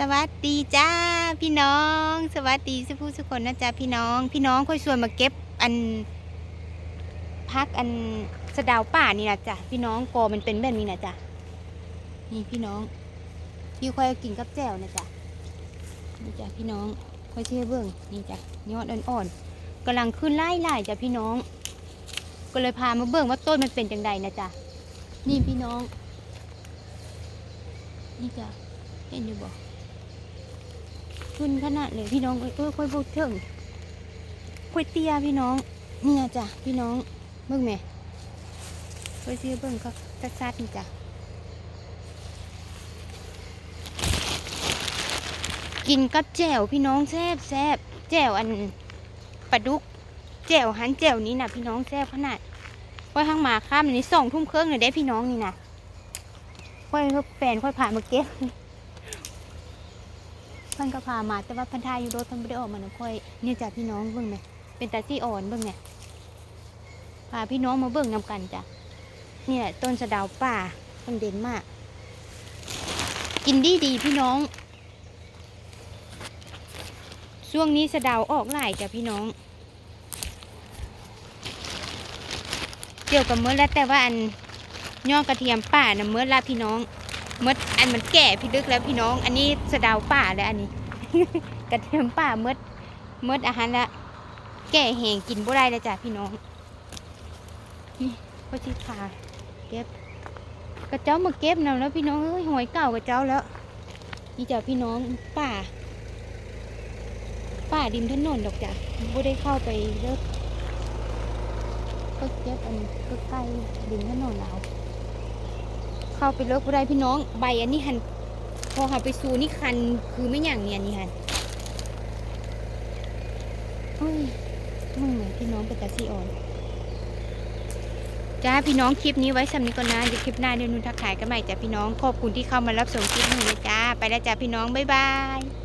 สวัสดีจ้าพี่น้อง สวัสดีสุภูสุคนนะจ๊ะพี่น้อง พี่น้องค่อยชวนมาเก็บอันพักอันสะดาวป่านี่นะจ๊ะพี่น้องกอมันเป็นแบบนี้นะจ๊ะนี่พี่น้องพี่ค่อยกินกับแจ่วนะจ๊ะนี่จ้ะพี่น้องค่อยเชื่อเบิ่งนี่จ้ะยอดอ่อนๆกำลังขึ้นไล่ไล่จ้ะพี่น้อง ก็เลยพามาเบิ่งว่าต้นมันเป็นจังใดนะจ๊ะนี่พี่น้อง นี่จ้ะเห็นอยู่บ่ ขึ้นขนาดเลยพี่น้องเอ้ยเอ้ยค่อยพูดถึงค่อยเตี้ยพี่น้องนี่นะจ้ะพี่น้องเบิ่งแหมค่อยซื้อเบิ่งก็ซัดๆนี่จ้ะกินกับแจ่วพี่น้องแซ่บแซ่บแจ่วอันปลาดุกแจ่วหันแจ่วนี้นะพี่น้องแซ่บขนาดค่อยทางมาข้ามอันนี้สองทุ่มเครึ่องเลยได้พี่น้องนี่นะค่อยแฟนค่อยผ่านมาเก็บ เพิ่นก็พามาแต่ว่าเพันทายอยู่รถเพิ่นไม่ได้ออกมาน้ำค่อยนี่จ้ะพี่น้องเบิ่งไหมเป็นตาซี่อ่อนเบิ่งไงพาพี่น้องมาเบิ่งนำกันจ้ะนี่แหละต้นสะดาวป่าต้นเด่นมาก กินดีดีพี่น้อง ช่วงนี้สะดาวออกหลายจ้ะพี่น้องเกี่ยวกับเมื่อแล้วแต่ว่าอันย่อกระเทียมป่านะเมื่อละพี่น้อง มดอันมันแก่พี่ลึกแล้วพี่น้อง อันนี้สะดาวป่าแล้วอันนี้ กระเทียมป่าเมดเมดอาหารละแก่แหงกินบ่ได้แล้วจ้ะพี่น้องนี่พ่อชิขาเก็บกระเจ้ามาเก็บนำแล้วพี่น้องเอ้ยหอยเก่ากระเจ้าแล้ว นี่จ้ะพี่น้องป่า ป่าดิมถนนดอกจ้ะบ่ได้เข้าไปเลิกก็เก็บอันก็ใกล้ดิมถนนเอา เข้าไปเลิกก็ได้พี่น้อง ใบอันนี้หันพอหันไปสูนี่คันคือไม่อย่างเนี่ยนี่หันโอ้ยมึงไหนพี่น้องเป็นตาซีอ่อนจ้าพี่น้องคลิปนี้ไว้สำนี้ก่อนนะเดี๋ยวคลิปหน้าเดี๋ยวนุ่นทักขายกันใหม่จ้าพี่น้องขอบคุณที่เข้ามารับชมคลิปนี้นะจ้าไปแล้วจ้าพี่น้องบ๊ายบาย